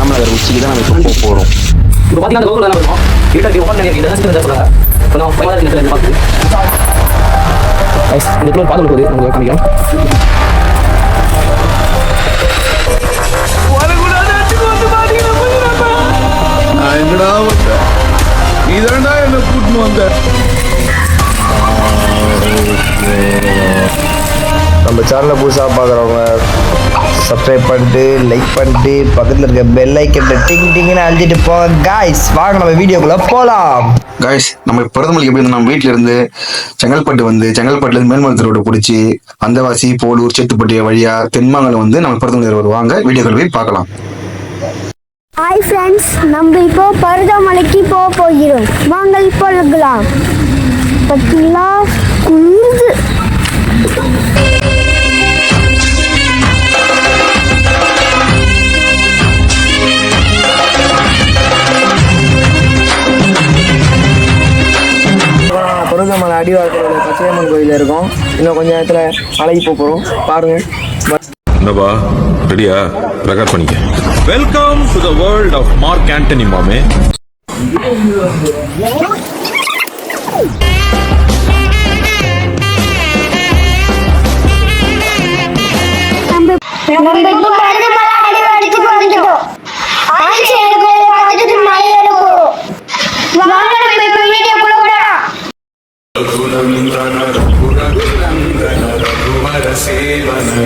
ராமநகர் உச்சிக்கு தான் நம்ம இப்போ போக போகிறோம் இப்போ பார்த்தீங்கன்னா அந்த கோகுல தான் இருக்கும். இருட்டாக ஒப்பன் பண்ணி இதை தான் சொல்கிறாங்க கொஞ்சம் பயமாக இருக்கிறது பார்த்து. இந்த குளோர் பாதுகாப்பு போகுது உங்களுக்கு காமிக்கிறோம் நான் என்னடா வந்தேன்? நீதான்டா என்ன கூட்டின்னு வந்த. நம்ம சேனலை புதுசாக பார்க்குறவங்க சப்ஸ்கிரைப் பண்ணிட்டு லைக் பண்ணிட்டு பக்கத்தில் இருக்க பெல் ஐக்கன் டிங் டிங்னு அழுத்திட்டு போங்க. காய்ஸ் வாங்க நம்ம வீடியோக்குள்ளே போகலாம் காய்ஸ் நம்ம பிரதமருக்கு எப்படி நம்ம வீட்டில இருந்து செங்கல்பட்டு வந்து செங்கல்பட்டுல இருந்து மேல்மருத்து ரோடு பிடிச்சி அந்தவாசி போலூர் சேத்துப்பட்டிய வழியா தென்மாங்கலம் வந்து நம்ம பிரதமர் வருவாங்க. வீடியோக்கள் போய் பார்க்கலாம். ஹாய் ஃப்ரெண்ட்ஸ் நம்ம இப்போ பருவமலைக்கு போக போகிறோம். வாங்க போகலாம் பார்த்தீங்களா குளிருது பருவமலை அடிவாரத்தில் பச்சையம்மன் கோயில் இருக்கும். இன்னும் கொஞ்ச நேரத்தில் மலைக்கு போக போகிறோம் பாருங்கள் என்னப்பா? ரெடியா? ரெக்கார்ட் பண்ணிக்க. Welcome to the world of Mark Antony மாமே. மலை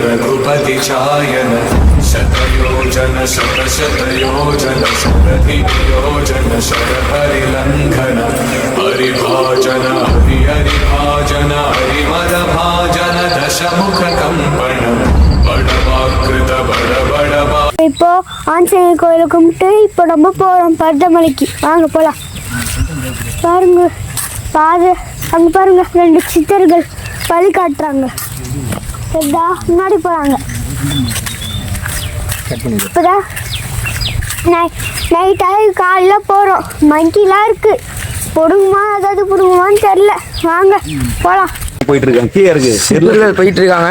रघुपति चायन शतयोजन शतशतयोजन शतधियोजन शतहरिलङ्घन हरिभाजन हरि हरिभाजन हरिमदभाजन दशमुखकम्पण बडवाकृत बड बडवा இப்போ ஆஞ்சநேயர் கோயிலை கும்பிட்டு இப்போ நம்ம போகிறோம் பருவமலைக்கு வாங்க போகலாம் பாருங்க பாரு அங்கே பாருங்க ரெண்டு சித்தர்கள் வழி காட்டுறாங்க சரிதா முன்னாடி போகிறாங்க இப்போதான் நைட் நைட்டாக காலைல போகிறோம் மங்கிலாம் இருக்குது பொடுங்குமா? அதாவது பிடுங்குமான்னு தெரில. வாங்க போகலாம் போயிட்டு கீழே இருக்கு. போயிட்டு இருக்காங்க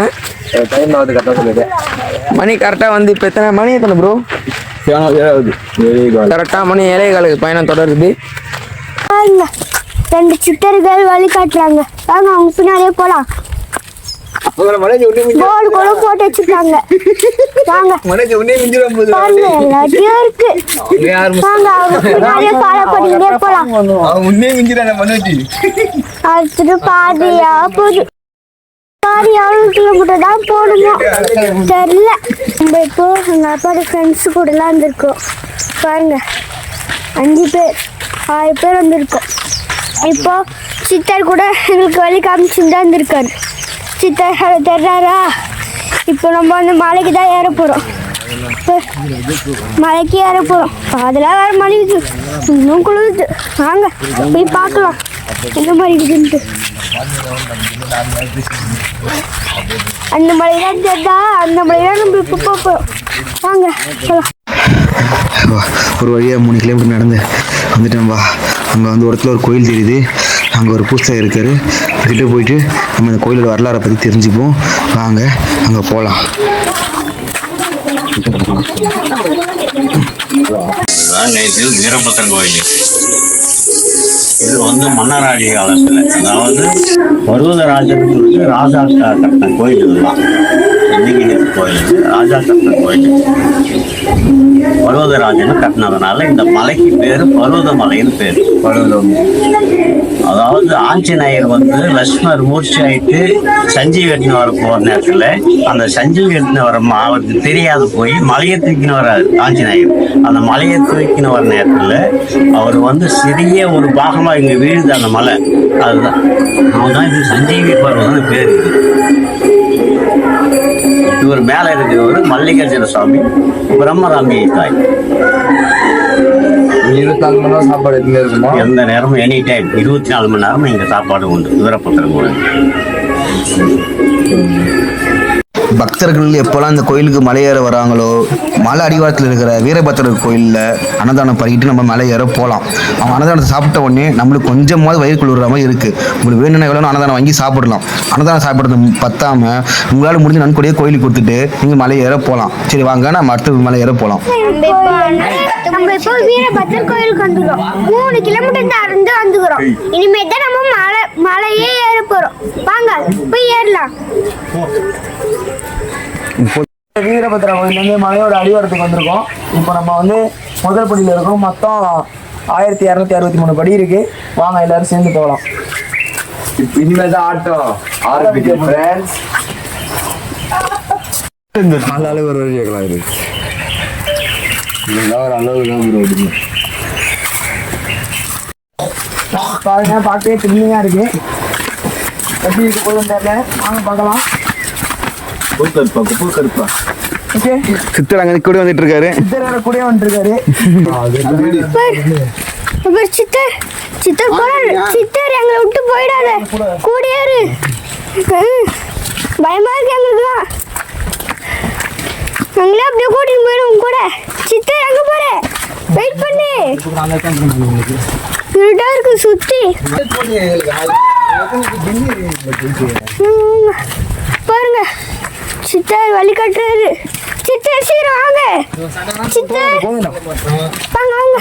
டைம் ஆகுது கரெக்டாக சொல்லுது மணி கரெக்டாக வந்து இப்போ எத்தனை மணி எத்தனை ப்ரோ ஏழாவது. கரெக்டாக மணி ஏழை காலுக்கு பயணம் தொடருது. ரெண்டு சித்தர்கள் வழி காட்டுறாங்க வாங்க அவங்க பின்னாடியே போகலாம் போர்டு கூட போட்டு வச்சிருக்காங்க வாங்க. பாருங்க எல்லாத்தையும் இருக்கு. வாங்க அவங்க ஃபாலோ பண்ணிட்டே போலாம். அடுத்தது பாதியா போகுது பாதி எவ்வளவு கிலோமீட்டர் தான் போகணுமோ தெரியல. நம்ம இப்போ எங்கள் அப்பாவோட ஃப்ரெண்ட்ஸு கூடலாம் வந்திருக்கோம். பாருங்க. அஞ்சு பேர் ஆறு பேர் வந்திருக்கோம். இப்போ சித்தர் கூட எங்களுக்கு வழி காமிச்சுட்டு தான் இருந்திருக்காரு சித்தர் தர்றாரா? இப்போ நம்ம வந்து மலைக்கு தான் ஏற போகிறோம் மலைக்கு ஏற போகிறோம் அதெல்லாம் வேறு மழை இன்னும் குளிருது. வாங்க போய் பார்க்கலாம். எந்த மாதிரி இருக்குன்ட்டு. அந்த மலை தான் தெரியா அந்த மலை தான் நம்ம இப்போ போகிறோம் வாங்க போகலாம் ஒரு வழியாக மூணு கிலோமீட்டர் நடந்து வந்துட்டேன் வா அங்கே வந்து ஒரு இடத்துல ஒரு கோயில் தெரியுது. அங்கே ஒரு பூசை இருக்காரு. கிட்ட போயிட்டு நம்ம இந்த கோயிலோட வரலாறை பற்றி தெரிஞ்சுப்போம் வாங்க அங்கே போகலாம் நேற்று வீரபத்திரன் கோயில். இது வந்து மன்னராட்சி காலத்தில். அதாவது பருவதராஜன் வந்து ராஜா கட்டின கோயில் இதுதான். சென்னிகிரி கோயில் இது ராஜா கட்டின கோயில் பர்வதராஜன் கட்டினதுனால இந்த மலைக்கு பேர் பர்வதமலைன்னு பேர். பர்வதம் அதாவது ஆஞ்சநேயர் வந்து லட்சுமர் மூர்ச்சி ஆயிட்டு சஞ்சீவ் எட்டுன்னு வர போகிற நேரத்தில் அந்த சஞ்சீவ் எட்டுன்னு வர அவருக்கு தெரியாது போய் மலையை தூக்கின்னு வர ஆஞ்சநேயர். அந்த மலையை தூக்கின்னு வர நேரத்தில் அவர் வந்து சிறிய ஒரு பாகமாக இங்கே வீழுது அந்த மலை. அதுதான். அவன் தான் இது சஞ்சீவி பர்வதம்னு பேர். இது இவர் மேலே இருக்கிறவர் மல்லிகார்ஜுன சுவாமி பிரம்மராமி தாய். இருபத்தாலு மணி நேரம் சாப்பாடு இருக்குமா எந்த நேரமும் எனி டைம் இருபத்தி நாலு மணி நேரமும் இங்கே சாப்பாடு உண்டு வீரபத்திரன் கோயில் பக்தர்கள் எப்போல்லாம் இந்த கோயிலுக்கு மலை ஏற வராங்களோ மலை அடிவாரத்தில் இருக்கிற வீரபத்திரர் கோயிலில் அன்னதானம் பண்ணிட்டு நம்ம மலை ஏற போகலாம் அவங்க அன்னதானத்தை சாப்பிட்ட உடனே நம்மளுக்கு கொஞ்சமாவது வயிறு குளிர்ற மாதிரி இருக்குது உங்களுக்கு வேணும்னா எவ்வளோ அன்னதானம் வாங்கி சாப்பிடலாம். அன்னதானம் சாப்பிட்றது பத்தாம உங்களால் முடிஞ்ச நன்கொடையே கோயிலுக்கு கொடுத்துட்டு நீங்கள் மலை ஏற போகலாம் சரி வாங்க நம்ம அடுத்த மலை ஏற போகலாம் நம்ம இப்போ கோயிலுக்கு வந்துடும் மூணு கிலோமீட்டர் தான் வந்துக்கிறோம் இனிமேல் தான் நம்ம மலை மலையே போறோம். வாங்க போய் ஏறலாம். வீரபத்ரா கோயிலேருந்து மலையோட அடிவாரத்துக்கு வந்திருக்கோம். இப்போ நம்ம வந்து முதல் படியில் இருக்கோம் மொத்தம் ஆயிரத்தி இரநூத்தி அறுபத்தி மூணு படி இருக்கு. வாங்க எல்லாரும் சேர்ந்து போகலாம். இனிமேதான் ஆட்டம் ஆரம்பிக்க ஃப்ரெண்ட்ஸ் நல்ல அளவு ஒரு வழி கேட்கலாம் இது. ஒரு அளவு தான் bro இது. பாருங்க பார்க்கவே த்ரில்லிங்காக இருக்கு. எப்படி இருக்கு போதும் தெரியல வாங்க பார்க்கலாம். ஓகே சித்தர் அங்கே கூட வந்துட்டு இருக்காரு சித்தர் கூட வந்துருக்காரு இப்போ சித்தர் சித்தர் எங்களை விட்டு போயிடாத. கூடியாரு பயமா இருக்கு எங்களுக்குலாம் எங்களே அப்படியே கூட்டிட்டு போயிடும் கூட. சித்தர் எங்க போற? வெயிட் பண்ணு. இருட்டா இருக்கு சுத்தி. பாருங்க. சித்தர் வழி கட்டுறாரு சித்தர் சீக்கிரம் வாங்க. சித்தர். வாங்க வாங்க.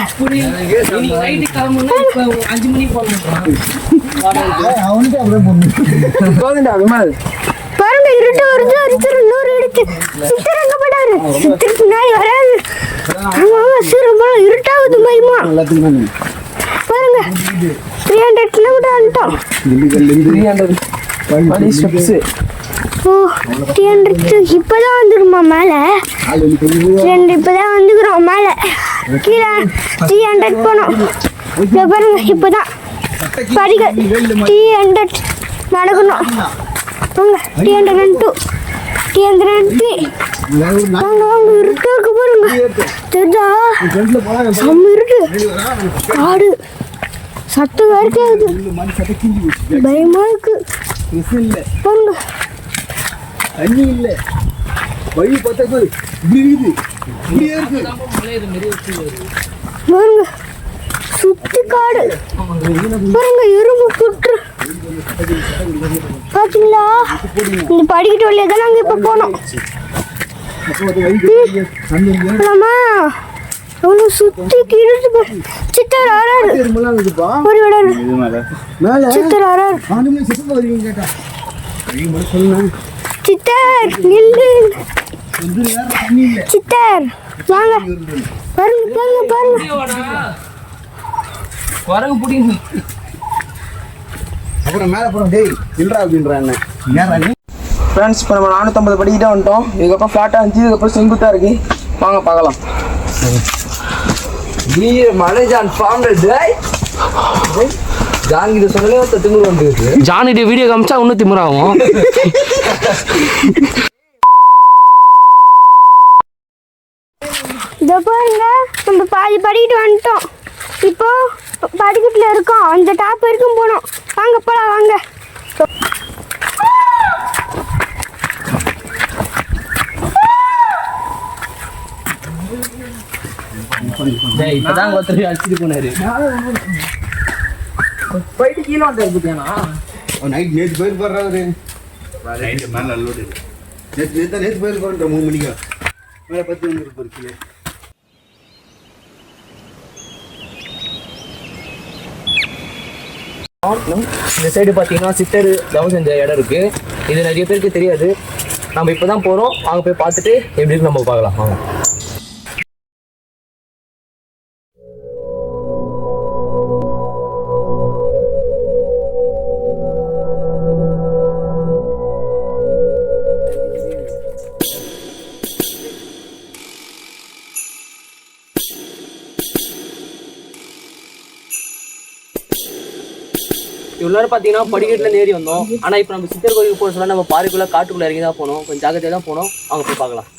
போதுண்டா விமல் பாருங்க இருட்டு வருது ஒருத்தர் நூறு எடுத்து சித்தர் எங்க போயிட்டாரு. சித்தர் பின்னாடி வராது. ஆமா ஆமா சீரம் போல பயமா பாருங்க. த்ரீ ஹண்ட்ரட் கிலோமீட்டர் வந்துட்டோம். த்ரீ ஹண்ட்ரட் படி ஸ்டெப்ஸு ஓ த்ரீ ஹண்ட்ரட் இப்போதான் வந்துருமா மேலே? ரெண்டு இப்போதான் வந்துக்கிறோம் மேலே. கீழே த்ரீ ஹண்ட்ரட் போனோம். இதோ பாருங்க இப்போதான். படிகள் த்ரீ ஹண்ட்ரட் நடக்கணும். Three hundred and two three hundred and three இருக்கு? பாருங்க. தெரிஞ்சா? செம்ம காடு சத்தம் வேறு கேக்குது. பயமா இருக்கு. பாருங்க. தண்ணி இல்ல வழி பார்த்தா பாரு இருக்குது இப்படியே இருக்கு பாருங்க. சுத்தி காடு. பாருங்க எறும்பு புற்று பாத்தீங்களா? இந்த படிக்கட்டு வழியா தான் நாங்க இப்ப போனோம். ஆமா அவ்வளவு சுத்தி கிழிச்சு பாரு. சித்தர் ஆறாரு. ஒரு விடாரு சித்தர் ஆறாரு. சித்தர் நில்லு. சித்தர் வாங்க. பாருங்க பாருங்க பாருங்க குரங்கு பிடிங்க. அப்புறம் மேல போறோம் டேய். இல்லடா அப்படின்ற என்ன ஏன்டா நீ ஃப்ரெண்ட்ஸ் இப்போ நம்ம நானூற்றம்பது படிக்கிட்டே வந்துட்டோம். இதுக்கப்புறம் ஃப்ளாட்டாக இருந்துச்சு. இதுக்கப்புறம் செங்குத்தாக இருக்கு. வாங்க பார்க்கலாம். நீ மலைஜான் ஃபார்ம் டேய் ஜான் கிட்ட சொல்லவே ஒருத்த திமிரு வந்துருக்கு ஜானிட்ட வீடியோ காமிச்சா இன்னும் திமிராகும். இதோ பாருங்க நம்ம பாதி படிக்கிட்டு வந்துட்டோம். இப்போ படிக்கட்டில் இருக்கோம். அந்த டாப் வரைக்கும் போனோம். வாங்க போலாம் வாங்க. இப்பதான் ஒருத்தர் அடிச்சுட்டு போனாரு. போயிட்டு கீழே வந்து இருக்குதியானா நைட் நேத்து போயிரு போடுறாரு. நைட் மேல நல்லோடு நேத்து நேத்து நேத்து போயிரு போடுற மூணு மணிக்கு. மேல பத்து வந்து இருப்பாரு கீழே இந்த சைடு பார்த்தீங்கன்னா சித்தர் தவம் செஞ்ச இடம் இருக்கு. இது நிறைய பேருக்கு தெரியாது. நம்ம இப்பதான் போறோம். அங்க போய் பார்த்துட்டு எப்படி இருக்கு நம்ம பார்க்கலாம். வாங்க. பார்த்தீங்கன்னா படிக்கட்டில் ஏறி வந்தோம். ஆனால் இப்போ நம்ம சித்தர் கோயிலுக்கு போகிற சொல்ல நம்ம பாறைக்குள்ளே காட்டுக்குள்ள இறங்கி தான் போனோம் கொஞ்சம் ஜாக்கிரதையாக தான் போனோம் அங்கே போய் பார்க்கலாம்.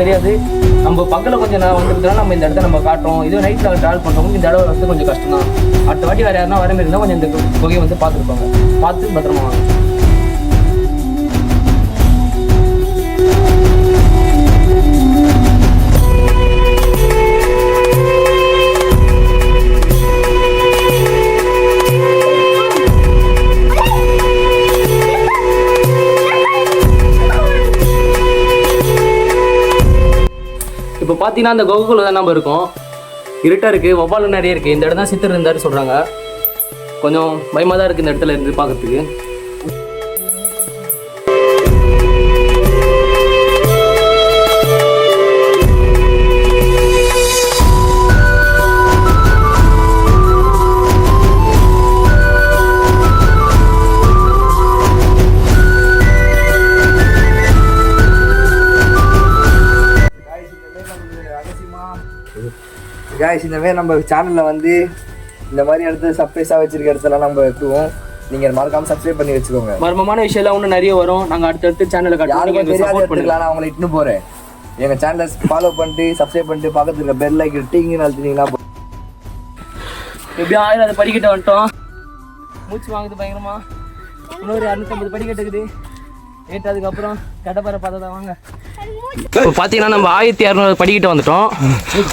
தெரியாது. நம்ம பக்கத்தில் கொஞ்சம் நான் வந்துருக்கோம் நம்ம இந்த இடத்த நம்ம காட்டுறோம். இது நைட்டில் ட்ராவல் பண்ணுறவங்க இந்த இடம் வந்து கொஞ்சம் கஷ்டம் தான் அடுத்த வாட்டி வேறு யாருன்னா வர மாதிரி இருந்தால் கொஞ்சம் இந்த குகையை வந்து பார்த்துருப்பாங்க. பார்த்து பத்திரமா வாங்க. பார்த்தீங்கன்னா அந்த குகைக்குள்ள தான் நம்ம இருக்கோம். இருட்டாக இருக்குது வவ்வால் நிறைய இருக்குது இந்த இடம் தான் சித்தர் இருந்தார் சொல்கிறாங்க கொஞ்சம் பயமாக தான் இருக்குது இந்த இடத்துல இருந்து பார்க்கறதுக்கு காய்ஸ் இந்த மாதிரி நம்ம சேனலில் வந்து இந்த மாதிரி இடத்துல சர்ப்ரைஸாக வச்சிருக்க இடத்துல நம்ம எடுத்துவோம் நீங்கள் மறக்காம சப்ஸ்கிரைப் பண்ணி வச்சுக்கோங்க. மர்மமான விஷயம்லாம் இன்னும் நிறைய வரும். நாங்கள் அடுத்தடுத்து சேனலை யாருக்கும் காட்டுவோம் தெரியாத இடத்துக்குலாம் நான் உங்களை இட்டுன்னு போகிறேன் எங்கள் சேனலை ஃபாலோ பண்ணிட்டு சப்ஸ்கிரைப் பண்ணிட்டு பக்கத்துல இருக்க பெல் லைக் டிங்கு அழுத்தினீங்கன்னா போதும். எப்படியும் ஆயிரம் அதை படிக்கட்டு வந்துட்டோம். மூச்சு வாங்குது பயங்கரமா. இன்னொரு இரநூத்தம்பது படிக்கட்டு இருக்குது ஏற்றதுக்கு அப்புறம் கடப்பாறை பார்த்தா தான் வாங்க. இப்போ பார்த்தீங்கன்னா நம்ம ஆயிரத்தி இரநூறு படிக்கிட்டு வந்துட்டோம்.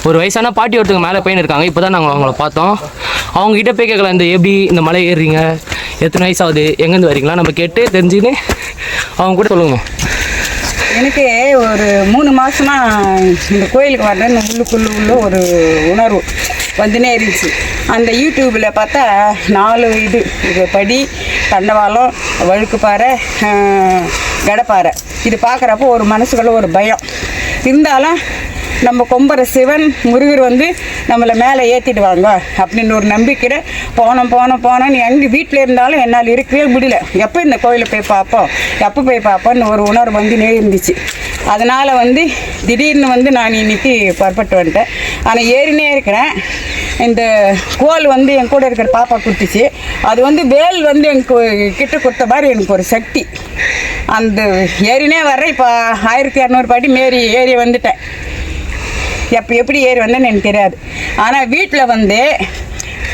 ஒரு வயசான பாட்டி ஒருத்தங்க மேலே போயின்னு இருக்காங்க. இப்போ தான் நாங்கள் அவங்கள பார்த்தோம். அவங்க கிட்ட போய் கேட்கலாம் இந்த எப்படி இந்த மலை ஏறுறீங்க? எத்தனை வயசு ஆகுது எங்கேருந்து வரீங்களா நம்ம கேட்டு தெரிஞ்சுன்னு அவங்க கூட சொல்லுங்க. எனக்கு ஒரு மூணு மாசமா இந்த கோயிலுக்கு வர்றேன்னு உள்ளுக்குள்ள உள்ள ஒரு உணர்வு. வந்துனே இருந்துச்சு. அந்த யூடியூப்பில் பார்த்தா நாலு இது இது படி தண்டவாளம் வழுக்குப்பாறை கடப்பாறை. இது பார்க்குறப்போ ஒரு மனசுக்குள்ள ஒரு பயம். இருந்தாலும் நம்ம கொம்பர சிவன் முருகர் வந்து நம்மளை மேலே ஏற்றிடுவாங்க அப்படின்னு ஒரு நம்பிக்கையில் போனோம் போனோம் போனோம். நீ எங்கே வீட்டில் இருந்தாலும் என்னால் இருக்கவே முடியல. எப்போ இந்த கோயிலை போய் பார்ப்போம்? எப்போ போய் பார்ப்போம்னு ஒரு உணர்வு வந்து நே இருந்துச்சு. அதனால் வந்து திடீர்னு வந்து நான் இன்னைக்கு புறப்பட்டு வந்துட்டேன். ஆனால் ஏறினே இருக்கிறேன். இந்த கோல் வந்து என் கூட இருக்கிற பாப்பா கொடுத்துச்சு அது வந்து வேல் வந்து எனக்கு கிட்ட கொடுத்த மாதிரி எனக்கு ஒரு சக்தி. அந்த ஏறினே வர்றேன். இப்போ ஆயிரத்தி இரநூறு படி மேரி ஏறி வந்துட்டேன். எப்போ எப்படி ஏறி வந்தேன்னு எனக்கு தெரியாது. ஆனால் வீட்டில் வந்து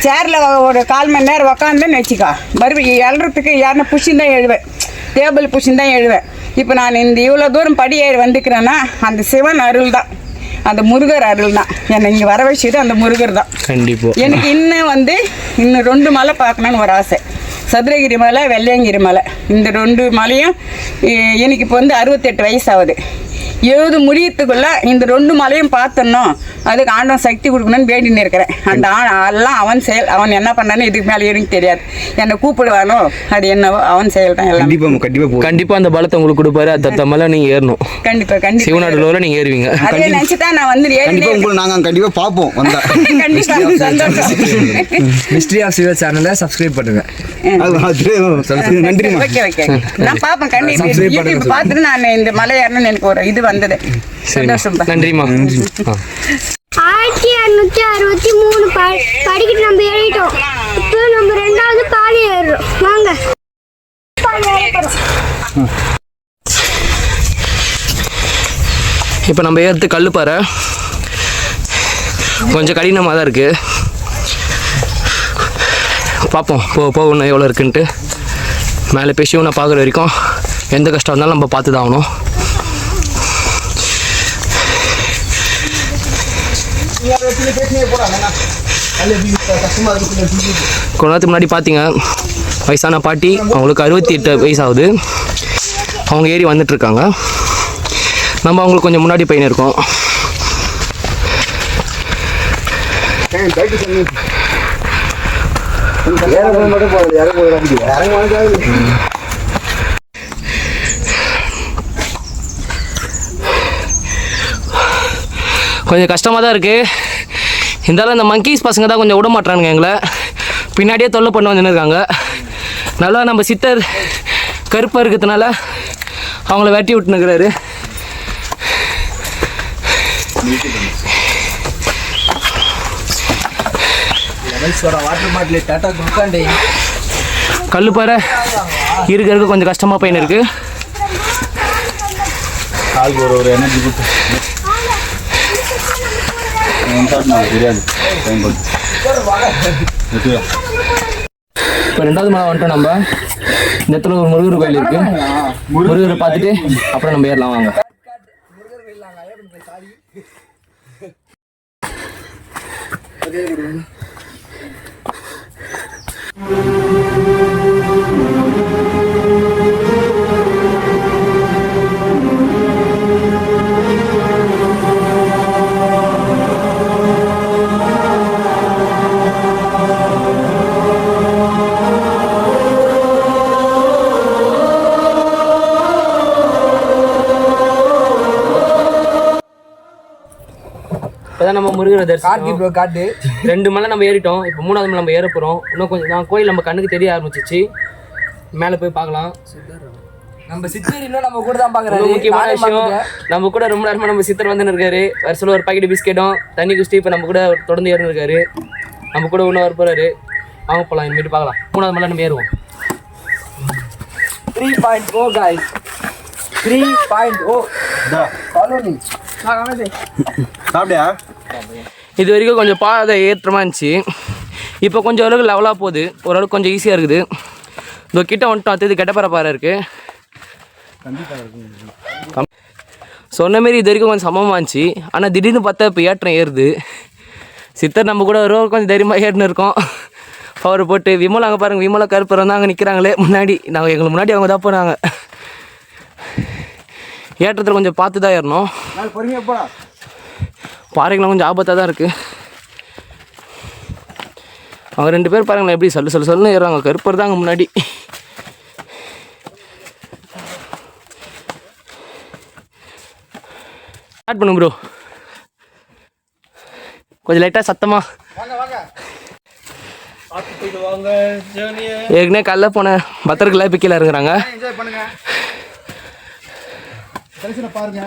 சேரில் ஒரு கால் மணி நேரம் உக்காந்தேன்னு வச்சுக்கோ. மறுபடியும் எழுறதுக்கு யாருன்னா புஷின் தான் எழுவேன். டேபிள் புஷின் தான் எழுவேன். இப்போ நான் இந்த இவ்வளோ தூரம் படி ஏறி வந்துக்கிறேன்னா அந்த சிவன் அருள் தான் அந்த முருகர் அருள் தான் என்னை இங்கே வர வச்சது அந்த முருகர் தான். கண்டிப்பாக எனக்கு இன்னும் வந்து இன்னும் ரெண்டு மலை பார்க்கணுன்னு ஒரு ஆசை. சதுரகிரி மலை வெள்ளையங்கிரி மலை. இந்த ரெண்டு மலையும் எனக்கு இப்போ வந்து அறுபத்தெட்டு வயசு ஆகுது. எழுபது முடியத்துக்குள்ள இந்த ரெண்டு மலையும் பார்த்தணும் அதுக்கு ஆண்டவன் சக்தி கொடுக்கணும்னு வேண்டின்னு இருக்கிறேன். அந்த எல்லாம் அவன் செயல் அவன் என்ன பண்ணான்னு இதுக்கு மேலே எனக்கு தெரியாது. என்னை கூப்பிடுவானோ அது என்னவோ அவன் செயல் தான் எல்லாம். கண்டிப்பா கண்டிப்பா போ கண்டிப்பாக அந்த பலத்தை உங்களுக்கு கொடுப்பாரு. தத்த மேலே நீங்கள் ஏறணும். கண்டிப்பா கண்டிப்பா. சிவநாடுல நீங்கள் ஏறுவீங்க. அதே நினச்சி தான் நான் வந்து கண்டிப்பா உங்களை நாங்க கண்டிப்பா பார்ப்போம் வந்தா. கண்டிப்பா சந்தோஷம். மிஸ்ட்ரி ஆஃப் சிவ சேனலை சப்ஸ்கிரைப் பண்ணுங்க. ஓகே நான் பாப்பேன் கண்டிப்பா. Subscribe பண்ணுங்க. யூடியூப் பார்த்துட்டு நான் இந்த மலை ஏறணும்னு எனக்கு ஒரு இது வந்தது. சந்தோஷம் நன்றிம்மா. ஆ. ஆயிரத்தி இரநூத்தி அறுபத்தி மூணு படிக்கிட்டு நம்ம ஏறிட்டோம். இப்போ நம்ம ரெண்டாவது பாதி ஏறுறோம். வாங்க. இப்போ நம்ம ஏறுறது கல்லுப்பாறை கொஞ்சம் கடினமாக தான் இருக்குது பார்ப்போம். போ போகணும் எவ்வளோ இருக்குன்ட்டு. மேலே போய் சிவனை பார்க்குற வரைக்கும் எந்த கஷ்டம் இருந்தாலும் நம்ம பார்த்து தான் ஆகணும். கொஞ்ச நேரத்துக்கு முன்னாடி பார்த்தீங்க வயசான பாட்டி அவங்களுக்கு அறுபத்தி எட்டு வயசாகுது. அவங்க ஏறி வந்துட்டு இருக்காங்க நம்ம அவங்களுக்கு கொஞ்சம் முன்னாடி பையன் இருக்கோம். மட்டும் போகுது இறங்க கொஞ்சம் கஷ்டமாக தான் இருக்குது இருந்தாலும் இந்த மங்கீஸ் பசங்க தான் கொஞ்சம் விட மாட்றானுங்க எங்களை. பின்னாடியே தொல்லை பண்ண வந்துன்னு இருக்காங்க நல்லா நம்ம சித்தர் கருப்பாக இருக்கிறதுனால அவங்கள வெட்டி விட்டுனுக்குறாரு வாட்டர் பாட்டில் டாட்டா குளுக்காண்டே கல் பாறை இருக்க இருக்க கொஞ்சம் கஷ்டமாக பையன் இருக்குது ஒரு எனர்ஜி கொடுத்து. இப்போ ரெண்டாவது மலை வந்துட்டோம் நம்ம. இந்த இடத்துல ஒரு முருகர் கோயில் இருக்கு. முருகரை பார்த்துட்டு அப்புறம் நம்ம ஏறலாம் வாங்க. இப்போதான் நம்ம முருகரை காட்டி தரிசனம் ப்ரோ காட்டு. ரெண்டு மலை நம்ம ஏறிட்டோம். இப்போ மூணாவது மலை நம்ம ஏற போகிறோம் இன்னும் கொஞ்சம் தான் கோயில் நம்ம கண்ணுக்கு தெரிய ஆரம்பிச்சிச்சு. மேலே போய் பார்க்கலாம். நம்ம சித்தர் இன்னும் நம்ம கூட தான் ரொம்ப பாக்குறாரு முக்கியமான நானே விஷயம். நம்ம கூட ரொம்ப நேரமா நம்ம சித்தர் வந்து இருக்காரு வருஷத்துல ஒரு பாக்கெட் பிஸ்கெட்டும் தண்ணி குஸ்டி இப்போ நம்ம கூட தொடர்ந்து ஏறினு இருக்காரு நம்ம கூட இன்னும் வர போறாரு. வாங்க போகலாம் இனிமேட்டு பார்க்கலாம். மூணாவது மலை நம்ம ஏறுவோம். Three point O guys three point O follow me சாப்பிட்டியா? இது வரைக்கும் கொஞ்சம் பாதை ஏற்றமாக இருந்துச்சு. இப்போ கொஞ்சம் அளவுக்கு லெவலாக போகுது. ஓரளவுக்கு கொஞ்சம் ஈஸியாக இருக்குது. இதோ கிட்ட வந்துட்டோம். அடுத்தது கெட்டப்பற பாறை இருக்குது சொன்ன மாரி இது வரைக்கும் கொஞ்சம் சமமாக இருந்துச்சு. ஆனால் திடீர்னு பார்த்தா இப்போ ஏற்றம் ஏறுது. சித்தர் நம்ம கூட வருவோம் கொஞ்சம் தைரியமாக ஏறினு இருக்கோம். பவர் போட்டு விமலா அங்கே பாருங்கள் விமலா கருப்பரம் தான் அங்கே நிற்கிறாங்களே முன்னாடி நாங்கள் எங்களுக்கு முன்னாடி அவங்க தான் போனாங்க. ஏற்றத்தில் கொஞ்சம் பார்த்து தான் ஏறணும் பாறைகள்லாம் கொஞ்சம் ஆபத்தாக தான் இருக்குது அவங்க ரெண்டு பேர் பாருங்களேன் எப்படி சொல்லு சொல்லு சொல்லுன்னு ஏறுறாங்க. கருப்பர் தாங்க முன்னாடி. ஸ்டார்ட் பண்ணு ப்ரோ கொஞ்சம் லைட்டாக சத்தமா. ஏற்கனவே காலைல போன என்ஜாய் பண்ணுங்க. தரிசனம் பாருங்க.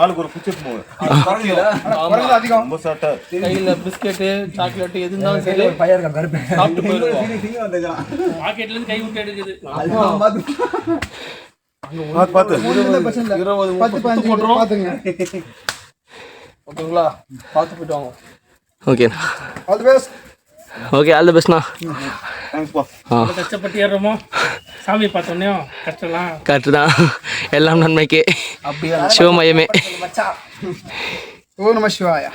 ஆளுக்கு ஒரு குச்சி போகுது அதிகம். ரொம்ப சாட்டை கையில் பிஸ்கெட்டு சாக்லேட்டு எது இருந்தாலும் சரி. ஒரு பையன் கருப்பு. சாப்பிட்டு போயிடுவோம். நீங்க வந்துக்கலாம் பாக்கெட்லேருந்து கை விட்டு எடுக்குது. ஓகேங்களா? பார்த்து போயிட்டு வாங்க. ஓகேண்ணா all the best okay all the பெஸ்ட்ண்ணா கஷ்டப்பட்டு ஏறுறோமோ? சாமி பார்த்தோன்னே கஷ்டம்லாம். கரெக்டு தான் எல்லாம் நன்மைக்கே. சிவமயமே. ஓ நம சிவாயா.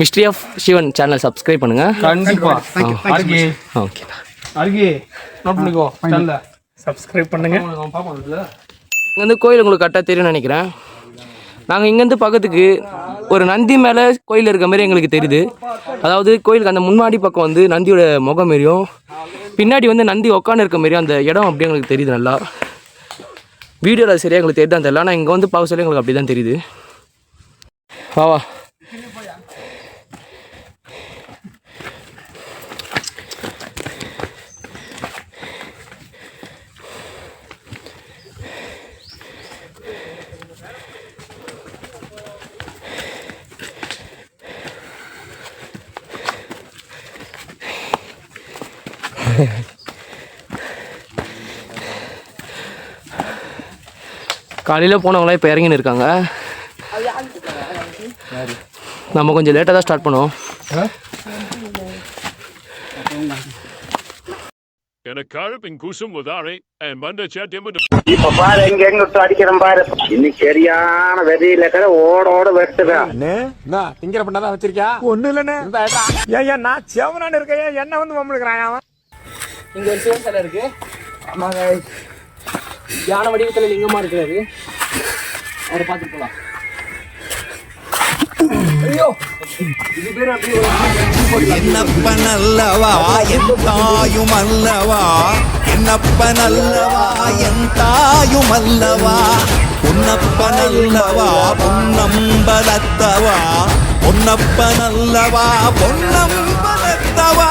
Mystery of Shivan channel subscribe பண்ணுங்க. கண்டிப்பா. அருகே ஓகேண்ணா அருகே நோட் பண்ணிக்கோ சேனல சப்ஸ்கிரைப் பண்ணுங்க. இங்கேருந்து கோயில் உங்களுக்கு கரெக்டாக தெரியும்னு நினைக்கிறேன். நாங்கள் இங்கேருந்து பக்கத்துக்கு ஒரு நந்தி மேலே கோயில் இருக்க மாதிரி எங்களுக்கு தெரியுது. அதாவது கோயிலுக்கு அந்த முன்னாடி பக்கம் வந்து நந்தியோட முகம் மாரியும் பின்னாடி வந்து நந்தி உக்காந்து இருக்க மாரியும் அந்த இடம் அப்படியே எங்களுக்கு தெரியுது நல்லா. வீடியோவில் சரியாக எங்களுக்கு தெரியுதான் தெரியல. ஆனால் இங்கே வந்து பார்க்க சொல்லி எங்களுக்கு அப்படி தான் தெரியுது வா. காலையில் போனவங்களாம் இப்போ இறங்கின்னு இருக்காங்க. நம்ம கொஞ்சம் லேட்டாக தான் ஸ்டார்ட் பண்ணுவோம். எனக்கு அழுப்பின் குசும் உதாரை என் பண்ட சேட்டியம் இப்ப பாரு எங்க எங்க விட்டு அடிக்கிறேன் பாரு. இன்னைக்கு சரியான வெறியில கடை ஓட ஓட வெட்டுவேன். திங்கிற பண்ணாதான் வச்சிருக்கியா? ஒண்ணு இல்லன்னு ஏன் ஏன் நான் செவனான்னு இருக்கேன். என்ன வந்து மம்மளுக்குறான் அவன்? இங்கே ஒரு சிவன் சிலை இருக்கு. ஆமாங்க. யானை வடிவத்தில் லிங்கமாக இருக்கிறாரு அவரை பார்த்து போகலாம் என்னப்பன் அல்லவா என் தாயும் அல்லவா? என்னப்பன் அல்லவா என் தாயும் அல்லவா? என்னப்பனல்லவா பொன்னம்பலத்தவா? பொன்னப்பனல்லவா பொன்னம்பலத்தவா?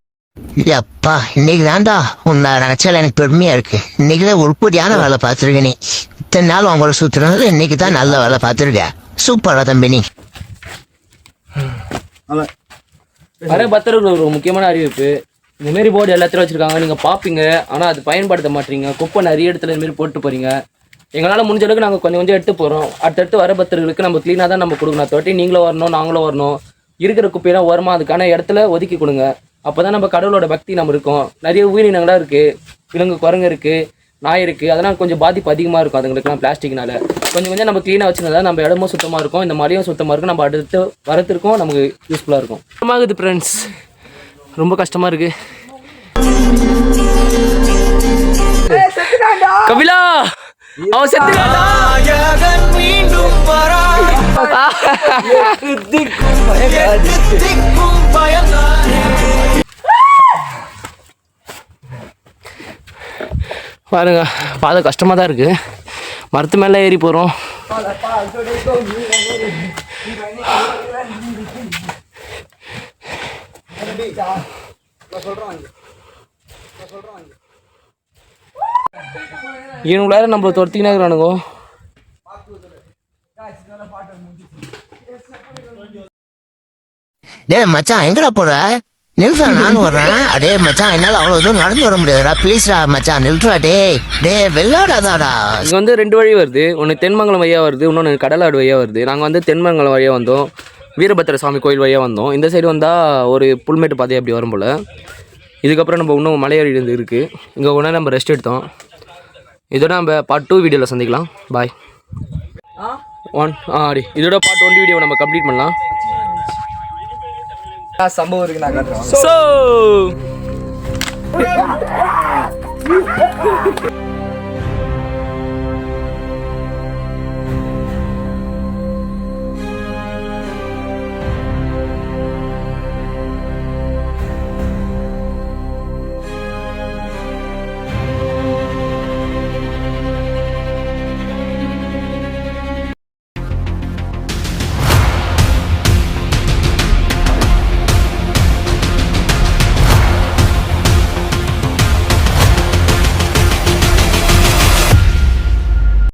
அப்பா இன்னைக்கு தான்டா உன்னை நினைச்சால எனக்கு பெருமையா இருக்கு. இன்னைக்கு தான் உருப்படியான வேலை பார்த்துருக்க நீ இத்தனை நாள் உங்களோட சுத்துறது இன்னைக்கு தான் நல்ல வேலை பார்த்துருக்க. சூப்பரா தம்பி நீ. வர பக்தர்கள் ஒரு முக்கியமான அறிவிப்பு. இந்த மாரி போர்டு எல்லாத்தையும் வச்சிருக்காங்க. நீங்க பாப்பீங்க. ஆனா அது பயன்படுத்த மாட்டீங்க. குப்பை நிறைய இடத்துல இந்த மாதிரி போட்டு போறீங்க. எங்களால் முடிஞ்ச அளவுக்கு நாங்கள் கொஞ்சம் கொஞ்சம் எடுத்து போகிறோம் அடுத்தடுத்து வர பக்தர்களுக்கு நம்ம க்ளீனாக தான் நம்ம கொடுக்கணும். தொட்டி நீங்களும் வரணும் நாங்களும் வரணும். இருக்கிற குப்பையெல்லாம் ஓரமாக அதுக்கான இடத்துல ஒதுக்கி கொடுங்க. அப்போ தான் நம்ம கடவுளோட பக்தி நம்ம இருக்கும். நிறைய உயிரினங்களாக இருக்குது விலங்கு குரங்கு இருக்குது நாய் இருக்குது அதெல்லாம் கொஞ்சம் பாதிப்பு அதிகமாக இருக்கும் அதுங்களுக்குலாம் பிளாஸ்டிக்னால. கொஞ்சம் கொஞ்சம் நம்ம க்ளீனாக வச்சுருந்தா நம்ம இடமும் சுத்தமாக இருக்கும். இந்த மலையும் சுத்தமாக இருக்கும். நம்ம அடுத்து வரத்திற்கும் நமக்கு யூஸ்ஃபுல்லாக இருக்கும். கஷ்டமாகுது ஃப்ரெண்ட்ஸ் ரொம்ப கஷ்டமாக இருக்குது கபிலா! அவன் செத்துட்டான்டா மீண்டும் வரா பாருங்க பாதை கஷ்டமாக தான் இருக்குது மரத்து மேலே ஏறி போகிறோம் இவனுக்குள்ளார நம்மளை துரத்திக்கினே இருக்கிறானுங்க. டேய் மச்சான் எங்கடா போற? நில்றா நானும் வர்றேன். அடே மச்சான் என்னால அவ்வளவு தூரம் நடந்து வர முடியாதுடா. ப்ளீஸ்டா மச்சான் நில்றா டேய். டேய் வெள்ளாடாதாடா. இங்கே வந்து ரெண்டு வழி வருது. ஒன்று தென்மங்கலம் வழியாக வருது இன்னொன்று கடலாடு வழியாக வருது. நாங்கள் வந்து தென்மங்கலம் வழியாக வந்தோம். வீரபத்திர சுவாமி கோயில் வழியாக வந்தோம். இந்த சைடு வந்தால் ஒரு புல்மேட்டு பாதை அப்படி வரும் போல். இதுக்கப்புறம் நம்ம இன்னும் மலையேறி இருந்து இருக்குது இங்கே ஒன்றா நம்ம ரெஸ்ட் எடுத்தோம். இதோட நம்ம பார்ட் டூ வீடியோவில் சந்திக்கலாம். பாய் ஒன் ஆ அடி. இதோட பார்ட் ஒன் வீடியோ நம்ம கம்ப்ளீட் பண்ணலாம். சம்பவம் இருக்கு நான் காட்டுறேன். ஸோ